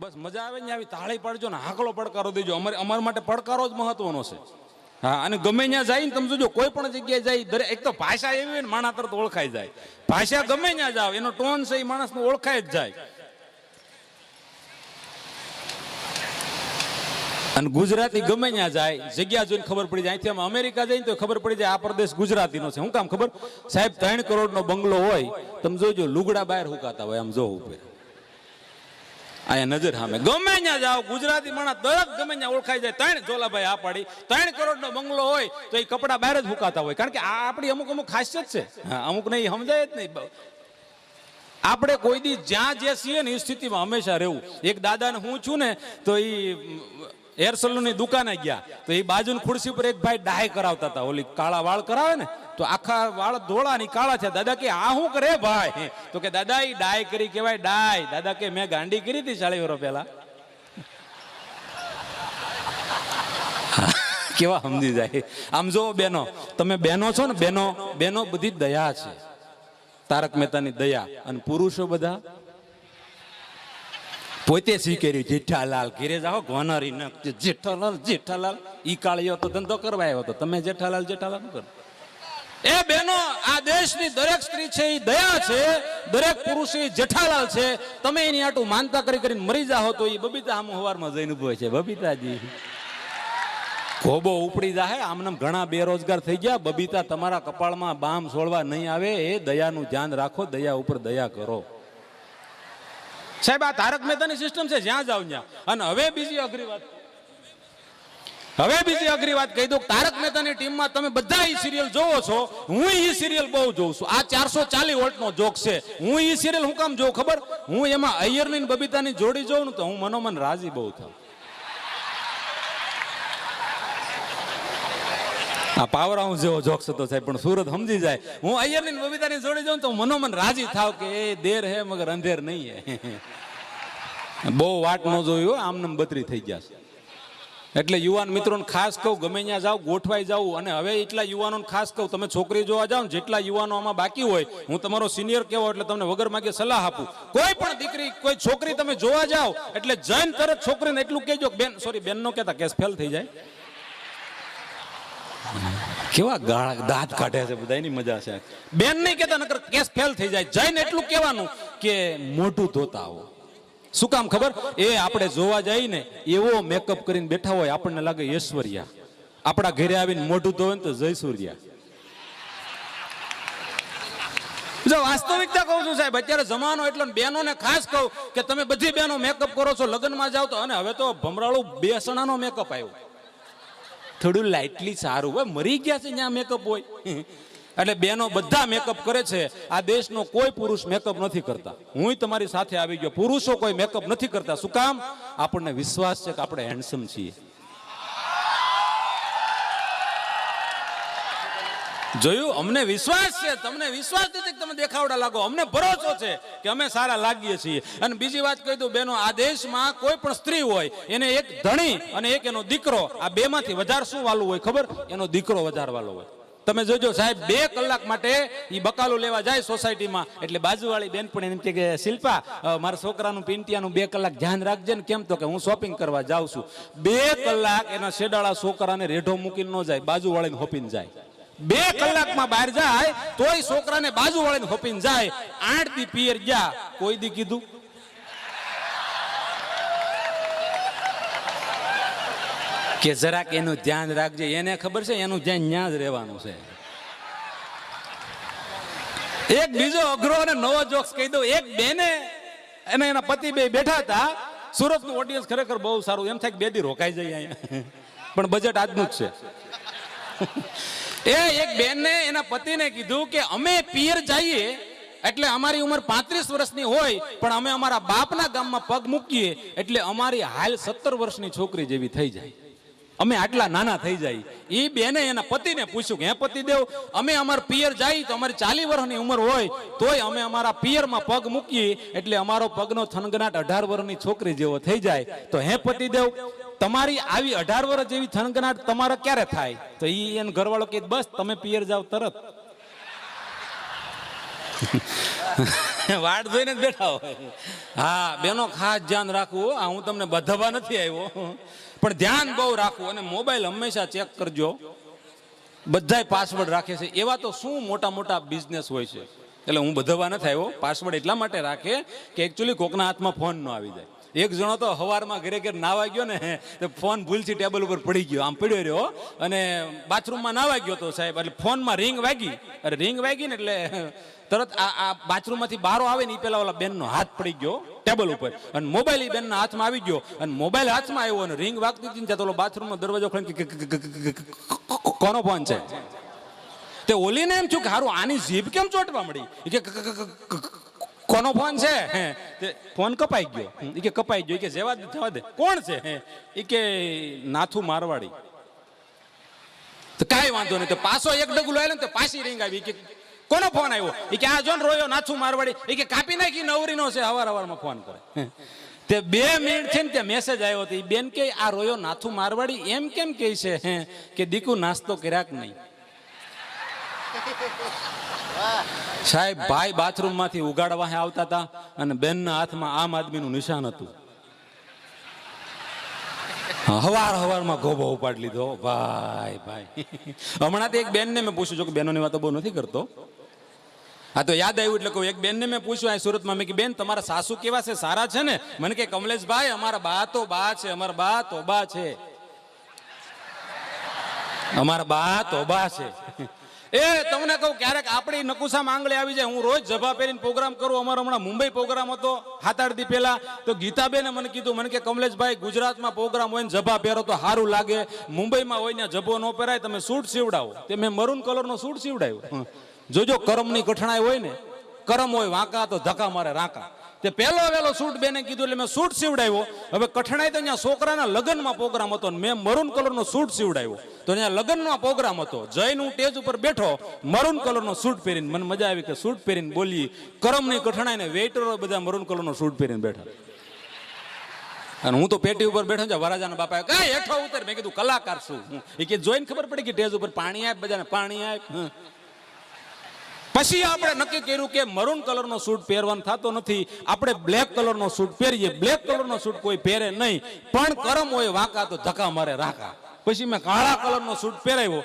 બસ મજા આવે ને આવી તાળી પડજો ને હાકલો પડકારો દેજો. અમારે અમારા માટે પડકારો જ મહત્વનો છે. હા, અને ગમે ત્યાં જાય ને તમે જોજો, કોઈ પણ જગ્યાએ જાય દરેક એક તો ભાષા એવી હોય ને માણા તરત ઓળખાઈ જાય. ભાષા ગમે ત્યાં જાવ એનો ટોન છે એ માણસને ઓળખાય જ જાય. અને ગુજરાતી ગમે ત્યાં જાય, જગ્યા જોઈને ખબર પડી જાય. અહીંથી અમે અમેરિકા જઈને તો ખબર પડી જાય, આ પ્રદેશ ગુજરાતીનો છે. હું કામ ખબર? સાહેબ, ત્રણ કરોડનો બંગલો હોય. તમે જોજો, લુગડા બહાર હુકાતા હોય, આમ જો ઉપર અહીંયા નજર સામે. ગમે ત્યાં જાઓ, ગુજરાતી માણસ દરેક ગમે ત્યાં ઓળખાઈ જાય. ત્રણ ઝોલાભાઈ આ પાડી, ત્રણ કરોડનો બંગલો હોય તો એ કપડા બહાર જ ફૂકાતા હોય. કારણ કે આ આપણી અમુક અમુક ખાસિયત છે. અમુક નહીં, સમજાય જ નહીં. આપણે કોઈ દી જ્યાં જે છીએ ને એ સ્થિતિમાં હંમેશા રહેવું. એક દાદાને હું છું ને તો એ હેર સલૂનની દુકાને ગયા. તો એ બાજુની ખુરશી પર એક ભાઈ ડાય કરાવતા હતા. ઓલી કાળા વાળ કરાવે ને, તો આખા વાળ ધોળા ની કાળા છે. દાદા કે, આ શું કરે ભાઈ? તો કે, દાદા એ ડાય કરી કહેવાય ડાય દાદા કે, મેં ગાંડી કરી હતી ચાલી વર્ષ પહેલા. કેવા સમજી જાય. આમ જો બેનો, તમે બેનો છો ને, બેનો બેનો બધી દયા છે. તારક મહેતાની દયા અને પુરુષો બધા પોતે સ્વીકાર્યું જેઠાલાલ ઘેરે જાઓ, ગોનરી ન જેઠાલાલ જેઠાલાલ. ઈ કાળીઓ તો ધંધો કરવા આવ્યો હતો તમે જેઠાલાલ જેઠાલાલ કરો? એ બેનો, આ દેશની દરેક સ્ત્રી છે એ દયા છે. દરેક પુરુષ એ જેઠાલાલ છે. તમે એની આટું માનતા કરી કરીને મરી જાઓ તો એ બબીતા આમ હવારમાં જઈને ઊભો છે. બબીતાજી. ખોબો ઉપડી જાય આમનામ ઘણા બેરોજગાર થઈ ગયા. બબીતા તમારા કપાળમાં બામ છોડવા નહીં આવે. એ દયાનું ધ્યાન રાખો. દયા ઉપર દયા કરો. સાહેબ, આ તારક મહેતાની સિસ્ટમ છે, જ્યાં જાવ ત્યાં. અને હવે બીજી અઘરી વાત હવે બીજી અઘરી વાત કહી દઉં તારક મહેતાની ટીમમાં તમે બધા એ સિરિયલ જોવો છો. હું એ સિરિયલ બહુ જોઉં છું. આ ચારસો ચાલીસ વોલ્ટનો જોક છે. હું એ સિરિયલ હું કામ જોઉં, ખબર? હું એમાં અય્યરની બબીતાની જોડી જોઉં તો હું મનોમન રાજી બહુ થાઉં. આ પાવર હાઉસ જેવો જોક્સ હતો સાહેબ, પણ સુરત સમજી જાય. હું અય્યરની બબીતાની જોડી જાઉં તો મનોમન રાજી થાવ કે એ દેર હે, મગર અંધેર નહીં હે. બહુ વાટ ન જોયું આમ નામ બત્રી થઈ ગયા છે. એટલે યુવાન મિત્રોને ખાસ કહું, ગમે ત્યાં જાઓ, ગોઠવાઈ જાવ અને હવે એટલા યુવાનોને ખાસ કહું, તમે છોકરી જોવા જાઓ જેટલા યુવાનો આમાં બાકી હોય, હું તમારો સિનિયર કેવો એટલે તમને વગર માગે સલાહ આપું. કોઈ પણ દીકરી, કોઈ છોકરી તમે જોવા જાઓ, એટલે જઈને તરત છોકરીને એટલું કહેજો બેન સોરી બેન નો કહેતા, કેસ ફેલ થઈ જાય. કેવા ગાળા, દાંત કાઢે છે બધા, એની મજા છે. બેન નહીં કહેતા, નકર કેસ ફેલ થઈ જાય. જઈને એટલું કહેવાનું કે મોઢું ધોતા આવો. શું કામ ખબર? એ આપણે જોવા જઈએ ને એવો મેકઅપ કરીને બેઠા હોય, આપણને લાગે ઐશ્વર્યા. આપણા ઘરે આવીને મોઢું ધોવે ને તો જય સૂર્યા જો વાસ્તવિકતા કહું છું સાહેબ, અત્યારે જમાનો એટલો ને બહેનોને ખાસ કહું કે તમે બધી બહેનો મેકઅપ કરો છો, લગ્નમાં જાવ તો, અને હવે તો ભમરાળું બેસણાનો મેકઅપ આવ્યો. થોડું લાઇટલી સારું હોય મરી ગયા છે ત્યાં મેકઅપ હોય. એટલે બેનો બધા મેકઅપ કરે છે. આ દેશનો કોઈ પુરુષ મેકઅપ નથી કરતા. હું તમારી સાથે આવી ગયો. પુરુષો કોઈ મેકઅપ નથી કરતા. શું કામ? આપણને વિશ્વાસ છે કે આપણે હેન્ડસમ છીએ. જોયું? અમને વિશ્વાસ છે. તમને વિશ્વાસ નથી તમે દેખાવડા લાગો. અમને ભરોસો છે કે અમે સારા લાગીએ છીએ. અને બીજી વાત કહી દઉં બેનો આ દેશમાં કોઈ પણ સ્ત્રી હોય, એને એક ધણી અને એક એનો દીકરો, આ બેમાંથી વધારે શું વાલું હોય ખબર? એનો દીકરો વધારે વાલો હોય. તમે જોજો સાહેબ, બે કલાક માટે એ બકાલો લેવા જાય સોસાયટીમાં. એટલે બાજુવાળી બેન પણ એમ કે શિલ્પા મારા છોકરાનું પિંટિયાનું બે કલાક ધ્યાન રાખજે ને કેમ તો કે હું શોપિંગ કરવા જાઉં છું. બે કલાક એના શેડાળા છોકરાને રેઢો મૂકીને ન જાય, બાજુવાળીને હોપીને જાય. બે કલાકમાં બહાર જાય, તોય છોકરાને બાજુ વાળીને હોપીને જાય. આઠ દી પિયર ગયા, કોઈ દી કીધું કે જરાક એનું ધ્યાન રાખજે. એને ખબર છે, એનું ધ્યાન ન્યા જ રહેવાનું છે. એક બીજો અઘરો અને નવો જોક્સ કહી દઉં. એક બેને, અને એના પતિ બે બેઠા હતા. સુરતનું ઓડિયન્સ ખરેખર બહુ સારું. એમ થાય કે બે દી રોકાઈ જાય અહીંયા. પણ બજેટ આજનું જ છે. એ એક બેનને, એના પતિને કીધું કે અમે પિયર જઈએ, એટલે અમારી ઉંમર પાંત્રીસ વર્ષની હોય, પણ અમે અમારા બાપના ગામમાં પગ મૂકીએ, એટલે અમારી હાલ સત્તર વર્ષની છોકરી જેવી થઈ જાય. અમે આટલા નાના થઈ જાય. એ બેને એના પતિને પૂછ્યું કે, હે પતિદેવ, અમે અમારા પિયર જાય તો અમારી ચાલી વર્ષની ઉંમર હોય, તોય અમે અમારા પિયરમાં પગ મૂકીએ, એટલે અમારો પગનો થનગનાટ અઢાર વર્ષની છોકરી જેવો થઈ જાય. તો હે પતિદેવ, તમારી આવી અઢાર વર્ષ જેવી થનગનાટ તમારે ક્યારે થાય? તો એ એનો ઘરવાળો કે બસ, તમે પિયર જાઓ તરત. વાટ જોઈને જ બેઠા હોય. હા, બેનો ખાસ ધ્યાન રાખવું આ હું તમને બધવા નથી આવ્યો. પણ ધ્યાન બહુ રાખવું અને મોબાઈલ હંમેશા ચેક કરજો. બધાય પાસવર્ડ રાખે છે. એવા તો શું મોટા મોટા બિઝનેસ હોય છે. એટલે હું બધવા નથી આવ્યો. પાસવર્ડ એટલા માટે રાખે કે એકચ્યુઅલી કોકના હાથમાં ફોન ન આવી જાય. એક જણો તો હવારમાં ઘરે ઘરે નાવા ગયો ને તો ફોન ભૂલથી ટેબલ ઉપર પડી ગયો આમ પડ્યો રહ્યો અને બાથરૂમમાં નાવા ગયો તો સાહેબ એટલે ફોનમાં રિંગ વાગી અરે રિંગ વાગી ને એટલે તરત આ આ બાથરૂમમાંથી બહારો આવે ને એ પેલા ઓલા બેનનો હાથ પડી ગયો ટેબલ ઉપર અને મોબાઈલ એ બેનના હાથમાં આવી ગયો અને મોબાઈલ હાથમાં આવ્યો અને રિંગ વાગતી હતી ને ઓલો બાથરૂમનો દરવાજો કે- કોનો ફોન છે તે ઓલીને એમ છું કે હારું આની જીભ કેમ ચોટવા મળી ક- કોનો ફોન છે? ફોન કપાઈ ગયો. ઈ કે કપાઈ ગયો. કે જેવા થવા દે. કોણ છે? ઈ કે નાથુ મારવાડી. તો કાંઈ વાંધો નહીં. તો પાછો એક ડગલું આવ્યો ને તો પાછી રિંગ આવી. કે કોનો ફોન આવ્યો? એ કે આ જો રોયો નાથુ મારવાડી. એ કે કાપી નાખી, નવરીનો છે. હવાર હવારમાં ફોન કરે. તે બે મિનિટથી તે મેસેજ આવ્યો હતો. એ બેન કે આ રોયો નાથુ મારવાડી. એમ કેમ કહે છે? કે દીકુ નાસ્તો કર્યાક નહીં. સાહેબ, ભાઈ બાથરૂમમાંથી ઉગાડવા આવતા હતા અને બેનના હાથમાં આમ આદમીનું નિશાન હતું. હવાર હવારમાં ગોબો ઉપાડ લીધો. ભાઈ ભાઈ. હમણાં તો એક બેનને મેં પૂછ્યું છું કે બેનોની વાતો બહુ નથી કરતો. હા તો યાદ આવ્યું એટલે કહું, એક બેનને મેં પૂછ્યું આ સુરતમાં. મેં કે બેન, તમારા સાસુ કેવા છે? સારા છે ને? મને કે, કમલેશભાઈ, અમારા બા તો બા છે, અમારા બા તો બા છે. અમારા બા તો બા છે. એ તમને કહું ક્યારેક આપણી નકુસા માંગણી આવી જાય. હું રોજ જભા પહેરીને પ્રોગ્રામ કરું. અમારો હમણાં મુંબઈ પ્રોગ્રામ હતો સાત આઠ દી પહેલા. તો ગીતાબેને મને કીધું મને કે કમલેશભાઈ ગુજરાતમાં પ્રોગ્રામ હોય ને જભા પહેરો તો સારું લાગે. મુંબઈમાં હોય ને જભો ન પહેરાય તમે સૂટ સીવડાવો. તે મેં મરૂન કલરનો સૂટ સીવડાવ્યો. જોજો કરમની કઠણાઈ હોય ને કરમ હોય વાંકા તો ધક્કા મારે રાંકા. તે પહેલો વહેલો સૂટ બેને કીધું એટલે મેં સૂટ સીવડાવ્યો. હવે કઠણાઈ તો અહીંયા છોકરાના લગ્નમાં પ્રોગ્રામ હતો ને મેં મરૂન કલરનો સૂટ સીવડાવ્યો. તો અહીંયા લગ્નમાં પ્રોગ્રામ હતો. જઈને હું ટેજ ઉપર બેઠો, મરૂન કલરનો સૂટ પહેરીને, મને મજા આવી કે સૂટ પહેરીને બોલી કરમની કઠણાઈને વેઇટરો બધા મરૂન કલરનો સૂટ પહેરીને બેઠા. અને હું તો પેટી ઉપર બેઠો છે વરાજાના બાપા કઈ હેઠો ઉતર. મેં કીધું, કલાકાર છું. એ કે, જોઈને ખબર પડી કે ટેજ ઉપર પાણી આપ, બધાને પાણી આપ. પછી આપણે નક્કી કર્યું કે મરૂન કલરનો સૂટ પહેરવાનો થતો નથી. આપણે બ્લેક કલરનો સૂટ પહેરીએ. બ્લેક કલરનો સૂટ કોઈ પહેરે નહીં. પણ કરમ હોય વાંકા તો ધક્કા મારે રાખા. પછી મેં કાળા કલરનો સૂટ પહેરાવ્યો.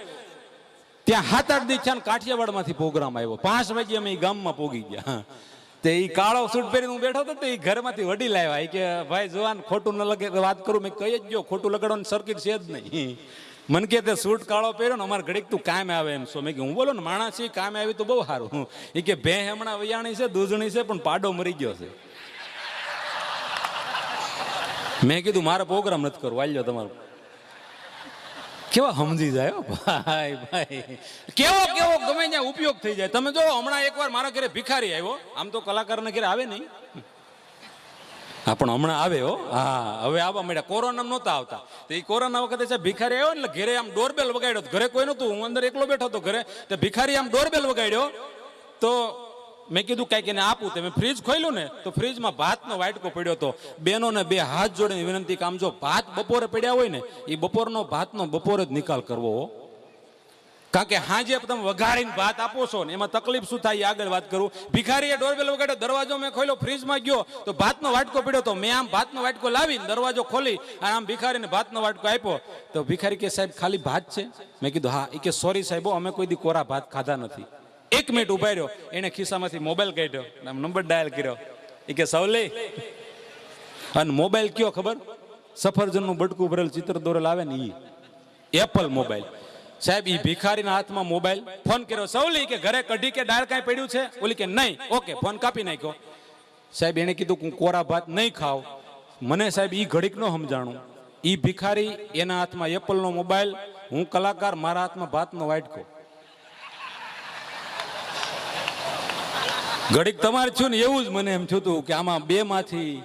ત્યાં સાત આઠ દિવસ છે કાઠિયાવાડમાંથી પ્રોગ્રામ આવ્યો. પાંચ વાગે અમે ગામમાં પોગી ગયા. તે એ કાળો સૂટ પહેરીને હું બેઠો હતો તો એ ઘરમાંથી વડી લાવ્યા કે, ભાઈ, જોવાન ખોટું ન લગે વાત કરું, મેં કહી જ ગયો ખોટું લગાડવાની સર્કિટ છે જ નહીં. મન કે તે સૂટ કાળો પહેર્યો ને અમારે ઘડીક તું કામે આવે એમ. છો મેં કે, હું બોલો ને, માણસ છે, કામે આવી તો બહુ સારું. એ કે, ભે હમણાં વૈયાણી છે, દૂધણી છે, પણ પાડો મરી ગયો છે. મેં કીધું, મારે પ્રોગ્રામ નથી કરવો વાલ્યો તમારો. કેવા સમજી જાય ભાઈ ભાઈ. કેવો કેવો, ગમે ત્યાં ઉપયોગ થઈ જાય. તમે જો હમણાં એકવાર મારા ઘરે ભિખારી આવ્યો, આમ તો કલાકારના ઘરે આવે નહીં. હા, પણ હમણાં આવે હો. હા, હવે આવવા મળ્યા કોરોનામાં નહોતા આવતા. તો એ કોરોના વખતે છે ભિખારી આવ્યો એટલે ઘરે આમ ડોરબેલ વગાડ્યો ઘરે કોઈ નહોતું. હું અંદર એકલો બેઠો હતો ઘરે. તો ભિખારી આમ ડોરબેલ વગાડ્યો. તો મેં કીધું કાંઈક એને આપું. તમે મેં ફ્રીજ ખોલ્યું ને, તો ફ્રીજમાં ભાતનો વાટકો પડ્યો હતો. બેનોને બે હાથ જોડીને વિનંતી કામ જો ભાત બપોરે પડ્યા હોય ને એ બપોરનો ભાતનો બપોરે જ નિકાલ કરવો હો. કારણ કે હાજે તમે વઘારીને ભાત આપો છો ને, એમાં તકલીફ શું થાય આગળ વાત કરું. ભિખારીએ ડોરબેલ વગાડ્યો, દરવાજો મેં ખોલ્યો ફ્રીજમાં ગયો, તો ભાતનો વાટકો પડ્યો, તો મેં આમ ભાતનો વાટકો લાવીને દરવાજો ખોલી અને આમ ભિખારીને ભાતનો વાટકો આપ્યો. તો ભિખારી કે, સાહેબ, ખાલી ભાત છે? મેં કીધું, હા. એ કે સોરી સાહેબ અમે કોઈ દી કોરા ભાત ખાધા નથી. એક મિનિટ ઊભા રહ્યો, એને ખિસ્સામાંથી મોબાઈલ કાઢ્યો આમ નંબર ડાયલ કર્યો. એ કે, સવલે. અને મોબાઈલ કયો ખબર? સફરજનનું બટકું ભરેલ ચિત્ર દોરેલ આવે ને એ એપલ મોબાઈલ સાહેબ, ઈ ભિખારીના હાથમાં મોબાઈલ ફોન કર્યો. સૌલી કે ઘરે કઢી કે ડાળ કાંઈ પડ્યું છે? ઓલી કે નહીં. ઓકે, ફોન કાપી નાખ્યો. સાહેબ એને કીધું હું કોરા ભાત નહીં ખાવ. મને સાહેબ, ઈ ઘડીક ન સમજાણું. ઈ ભિખારી એના હાથમાં એપલનો મોબાઈલ. હું કલાકાર મારા હાથમાં ભાતનો વાટકો. ઘડીક તમારે છું ને એવું જ મને એમ થયું હતું કે આમાં બે માંથી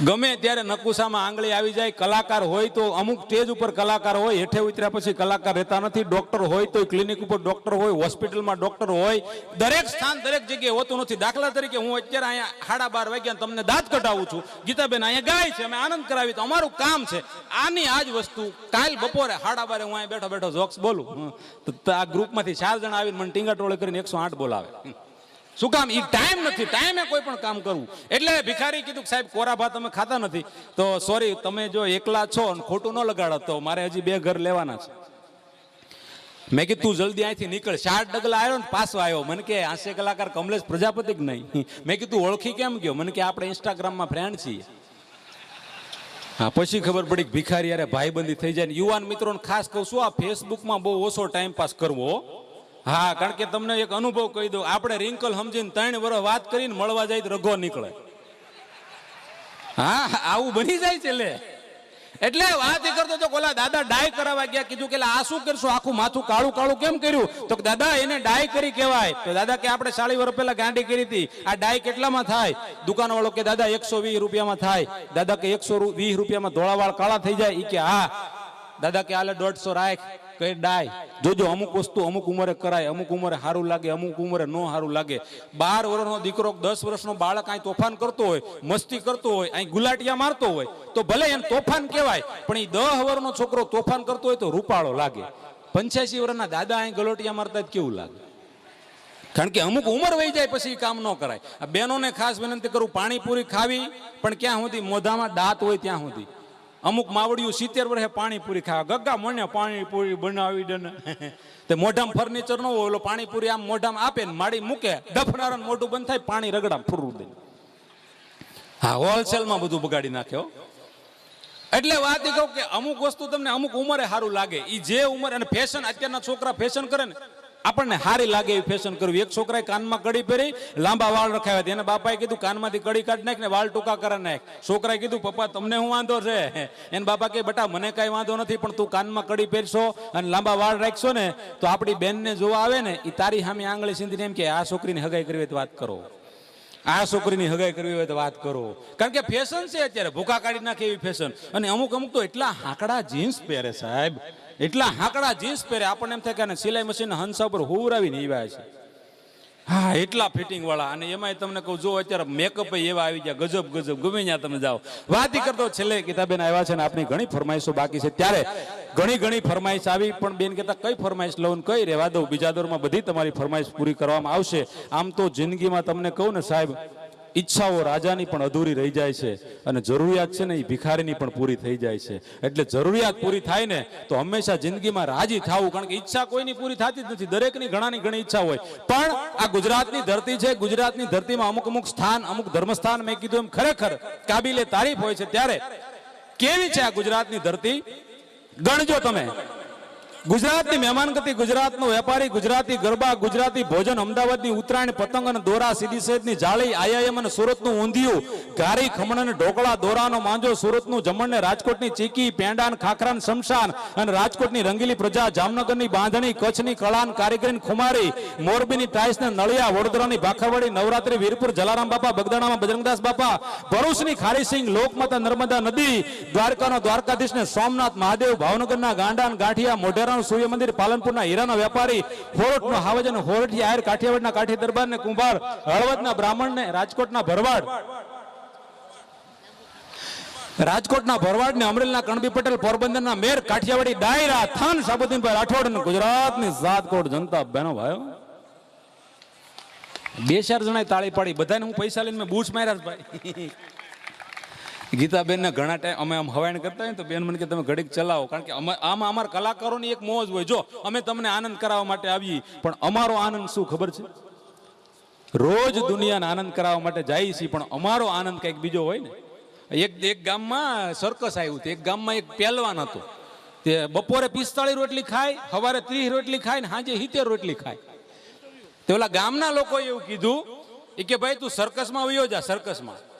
ગમે ત્યારે નકુસામાં આંગળી આવી જાય, કલાકાર હોય તો અમુક સ્ટેજ ઉપર કલાકાર હોય, હેઠે ઉતર્યા પછી કલાકાર રહેતા નથી, ડોક્ટર હોય તો ક્લિનિક ઉપર ડોક્ટર હોય, હોસ્પિટલમાં ડોક્ટર હોય, દરેક સ્થાન, દરેક જગ્યાએ હોતું નથી. દાખલા તરીકે હું અત્યારે અહીંયા સાડા બાર વાગ્યા તમને દાંત કઢાવું છું. ગીતાબેન અહીંયા ગાય છે, અમે આનંદ કરાવી તો અમારું કામ છે. આની આ જ વસ્તુ, કાલ બપોરે સાડા બારે હું અહીંયા બેઠો બેઠો જોક્સ બોલું. તો આ ગ્રુપમાંથી ચાર જણા આવીને મને ટીંગા ટોળે કરીને એકસો આઠ બોલાવે. શું કામ? એ ટાઈમ નથી. ટાઈમે કોઈ પણ કામ કરવું. એટલે ભિખારી કીધું સાહેબ, કોરા ભાત અમે ખાતા નથી. તો સોરી તમે જો એકલા છો અને ખોટું ન લગાડો, તો મારે હજી બે ઘર લેવાના છે. મેં કીધું, તું જલ્દી અહીંથી નીકળ. ચાર ડગલા આવ્યો ને પાછો આવ્યો. મને કે હાસ્ય કલાકાર કમલેશ પ્રજાપતિ નહીં? મેં કીધું, ઓળખી કેમ ગયો? મને કે, આપણે ઇન્સ્ટાગ્રામમાં ફ્રેન્ડ છીએ. હા, પછી ખબર પડી કે ભિખારી યારે ભાઈબંધી થઈ જાય યુવાન મિત્રોને ખાસ કહું છું, આ ફેસબુકમાં બહુ ઓછો ટાઈમ પાસ કરવો હો. કારણ કે તમને એક અનુભવ કહી દઉં. આપણે રિંકલ સમજીને ત્રણ વર્ષ વાત કરીને મળવા જાય રઘો નીકળે. હા, આવું બની જાય છે લે. એટલે વાત કરતો તો ઓલા દાદા ડાય કરાવવા ગયા, કીધું કે આ શું કરશું? આખું માથું કાળું કાળું કેમ કર્યું? તો દાદા, એને ડાય કરી કહેવાય. તો દાદા કે આપણે સાડી વર્ષ પહેલા ગાંડી કરી હતી. આ ડાય કેટલામાં થાય? દુકાન વાળો કે દાદા, એકસો વીસ રૂપિયામાં થાય. દાદા કે એકસો વીસ રૂપિયામાં ધોળાવાળ કાળા થઈ જાય. એ કે હા. દાદા કે આલે દોઢસો રાખ. કઈ ડાય? જોજો, અમુક વસ્તુ અમુક ઉંમરે કરાય, અમુક ઉંમરે સારું લાગે, અમુક ઉંમરે ન સારું લાગે. બાર વર્ષનો દીકરો, દસ વર્ષનો બાળક અહીં તોફાન કરતો હોય, મસ્તી કરતો હોય અહીં ગુલાટિયા મારતો હોય, તો ભલે એને તોફાન કહેવાય, પણ એ દહ વર્ષનો છોકરો તોફાન કરતો હોય તો રૂપાળો લાગે. પંચ્યાસી વર્ષના દાદા અહીં ગલોટિયા મારતા જ કેવું લાગે? કારણ કે અમુક ઉંમર વહી જાય પછી કામ ન કરાય. આ બહેનોને ખાસ વિનંતી કરું, પાણીપુરી ખાવી, પણ ક્યાં સુધી? મોઢામાં દાંત હોય ત્યાં સુધી. અમુક માવડિયું સિત્તેર વર્ષે પાણીપુરી ખાવા. ગગ્ગા મને પાણીપુરી બનાવી દે તે મોઢામાં ફર્નિચર ન હોય પાણીપુરી આમ મોઢામાં આપે ને માડી મૂકે. ડફનારાનું મોઢું બંધ થાય, પાણી રગડા ફૂરવું દે. હા, હોલસેલમાં બધું બગાડી નાખ્યો એટલે વાત એ કહું કે અમુક વસ્તુ તમને અમુક ઉંમરે સારું લાગે. એ જે ઉંમર અને ફેશન અત્યારના છોકરા ફેશન કરે ને આપણને સારી લાગે એવી ફેશન કરવી. એક છોકરાએ કાનમાં કડી પહેરી, લાંબા વાળ રખાવ્યા હતા. એના બાપાએ કીધું, કાનમાંથી કડી કાઢી નાખ ને વાળ ટૂંકા કરે નાખ. છોકરાએ કીધું, પપ્પા, તમને હું વાંધો છે. એને બાપા કે બેટા, મને કાંઈ વાંધો નથી, પણ તું કાનમાં કડી પહેરશો અને લાંબા વાળ રાખશો ને, તો આપણી બેનને જોવા આવે ને એ તારી સામે આંગળી સીંધીને એમ કે, આ છોકરીની હગાઈ કરવી તો વાત કરો. આ છોકરીની હગાઈ કરવી હોય તો વાત કરો. કારણ કે ફેશન છે અત્યારે. ભૂખા કાઢી નાખે એવી ફેશન અને અમુક અમુક તો એટલા હાકડા જીન્સ પહેરે સાહેબ. એટલા હાકડા જીન્સ પહેરે. આપણને એમ થાય કે સિલાઈ મશીન હંસા ઉપર હોવરાવીને આવ્યા છે. હા, એટલા ફિટિંગ વાળા. અને એમાંય તમને કહું, જો અત્યારે મેકઅપ એવા આવી ગયા, ગજબ ગજબ, ગમે ત્યાં તમે જાઓ. વાત કરતો છેલ્લે કિતાબેન આવ્યા છે ને આપણી ઘણી ફરમાઈશો બાકી છે. ત્યારે ઘણી ઘણી ફરમાઈશ આવી, પણ બેન કહેતા, કઈ ફરમાઈશ લઉં કઈ રહેવા દઉં? બીજા દોરમાં બધી તમારી ફરમાઈશ પૂરી કરવામાં આવશે. આમ તો જિંદગીમાં તમને કહું ને સાહેબ ઈચ્છાઓ રાજાની પણ અધૂરી રહી જાય છે અને જરૂરિયાત છે ને એ ભિખારીની પણ પૂરી થઈ જાય છે. એટલે જરૂરિયાત પૂરી થાય ને તો હંમેશા જિંદગીમાં રાજી થવું, કારણ કે ઈચ્છા કોઈની પૂરી થતી જ નથી. દરેકની ઘણાની ઘણી ઈચ્છા હોય. પણ આ ગુજરાતની ધરતી છે, ગુજરાતની ધરતીમાં અમુક અમુક સ્થાન, અમુક ધર્મસ્થાન મેં કીધું એમ ખરેખર કાબિલે તારીફ હોય છે. ત્યારે કેવી છે આ ગુજરાતની ધરતી? ગણજો તમે. ગુજરાતની મહેમાનગતિ ગુજરાતનો વેપારી, ગુજરાતી ગરબા, ગુજરાતી ભોજન, અમદાવાદની ઉત્તરાયણ, પતંગ અને દોરા, સીધી સહિતની જાળી આઈઆઈએમ અને સુરતનું ઊંધિયું, ઘારી, ખમણ અને ઢોકળા, દોરાનો માંજો, સુરતનું જમણ ને રાજકોટની ચીકી પેંડા ખાખરાન, શમશાન અને રાજકોટની રંગીલી પ્રજા, જામનગરની બાંધણી, કચ્છની કળાન કારીગરી ખુમારી, મોરબીની ટાઈસ ને નળિયા, વડોદરાની ભાખરવાડી નવરાત્રી, વીરપુર, જલારામ બાપા, બગદાણામાં બજરંગદાસ બાપા, ભરૂચની ખારીસિંહ લોકમાતા નર્મદા નદી, દ્વારકાનો દ્વારકાધીશ ને સોમનાથ મહાદેવ, ભાવનગરના ગાંડા ગાંઠિયા ગાંઠિયા મોઢેરાનું સૂર્ય મંદિર, પાલનપુરના હીરાના વેપારી હોરઠનો હાવજ અને હોરઠી આયર કાઠિયાવાડના કાઠી દરબાર ને કુંભાર, હળવદના બ્રાહ્મણ ને રાજકોટના ભરવાડ. રાજકોટના ભરવાડ ને અમરેલના કણબી પટેલ પોરબંદરના મેર કાઠિયાવાડી ડાયરા થાન સાબુદ્દીનભાઈ રાઠોડ અને ગુજરાતની કરોડ જનતા બહેનો ભાઈઓ. બે ચાર જણા તાળી પાડી. બધાને હું પૈસા લઈને મેં બૂટ્સ માર્યા ભાઈ. ગીતાબેનને ઘણા ટાઈમ અમે આમ હવાયણ કરતા હોય તો બેન મને કે તમે ઘડીક ચલાવો. કારણ કે અમે- આમાં અમારા કલાકારોની એક મોજ હોય. જો, અમે તમને આનંદ કરાવવા માટે આવીએ. પણ અમારો આનંદ શું ખબર છે? રોજ દુનિયાને આનંદ કરાવવા માટે જાય છીએ, પણ અમારો આનંદ કંઈક બીજો હોય ને. એક એક ગામમાં સર્કસ આવ્યું હતું. એક ગામમાં એક પહેલવાન હતો. તે બપોરે પિસ્તાળીસ રોટલી ખાય, સવારે ત્રીસ રોટલી ખાય ને સાંજે સિત્તેર રોટલી ખાય. તે ઓલા ગામના લોકોએ એવું કીધું કે ભાઈ, તું સર્કસમાં વયો જા સર્કસમાં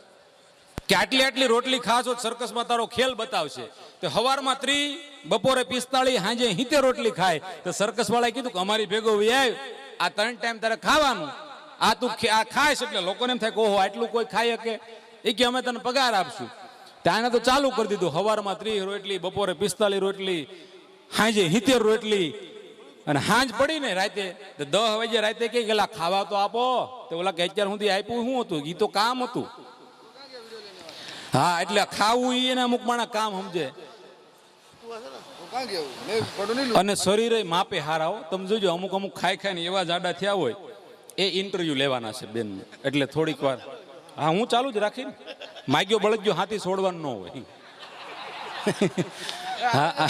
કે આટલી આટલી રોટલી ખાશો તો સર્કસમાં તારો ખેલ બતાવશે. તો હવારમાં ત્રી, બપોરે પિસ્તાળીસ, સાંજે હિતે રોટલી ખાય. તો સર્કસ વાળાએ કીધું કે અમારી ભેગો વ્યાય આ ત્રણ ટાઈમ તારે ખાવાનું. આ તું આ ખાઈશ એટલે લોકોને એમ થાય કે ઓહો, આટલું કોઈ ખાય કે? એ કે અમે તને પગાર આપશું. ત્યાં તો ચાલુ કરી દીધું. હવારમાં ત્રીસ રોટલી, બપોરે પિસ્તાળી રોટલી, સાંજે હિતેર રોટલી. અને હાંજ પડી ને રાતે, તો દસ વાગે રાતે કે ખાવા તો આપો. તો ઓલા કે, અત્યારે સુધી આપ્યું શું હતું? એ તો કામ હતું. હા એટલે ખાવું એના અમુક માણા કામ સમજે. અને શરીરે માપે હારાઓ. તમે જોજો અમુક અમુક ખાઈ ખાઈને એવા જાડા થયા હોય એ ઇન્ટરવ્યુ લેવાના છે બેન એટલે થોડીક વાર. હા હું ચાલુ જ રાખીને માગ્યો બળગ્યો હાથી છોડવાનું ન હોય. હા હા.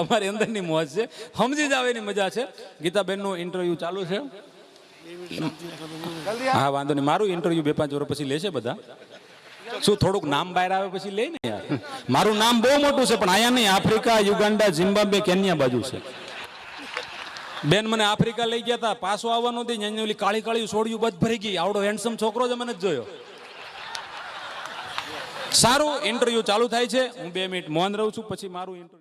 અમારી અંદરની મોજ છે. સમજી જ આવે એની મજા છે. ગીતાબેનનું ઇન્ટરવ્યુ ચાલુ છે. હા વાંધો નહીં. મારું ઇન્ટરવ્યુ બે પાંચ વર્ષ પછી લેશે બધા. શું થોડુંક નામ બહાર આવે પછી લે ને યાર. મારું નામ બહુ મોટું છે, પણ અહીંયા નહીં. આફ્રિકા, યુગાન્ડા, ઝિમ્બાબ્વે, કેન્યા બાજુ છે. બેન, મને આફ્રિકા લઈ ગયા હતા પાછો આવવાનું હતી અહીંયા ઓલી કાળી કાળી છોડ્યું બધ ભરી ગઈ. આવડો હેન્ડસમ છોકરો જ મને જ જોયો. સારું ઇન્ટરવ્યુ ચાલુ થાય છે. હું બે મિનિટ મૌન રહું છું, પછી મારું ઇન્ટરવ્યુ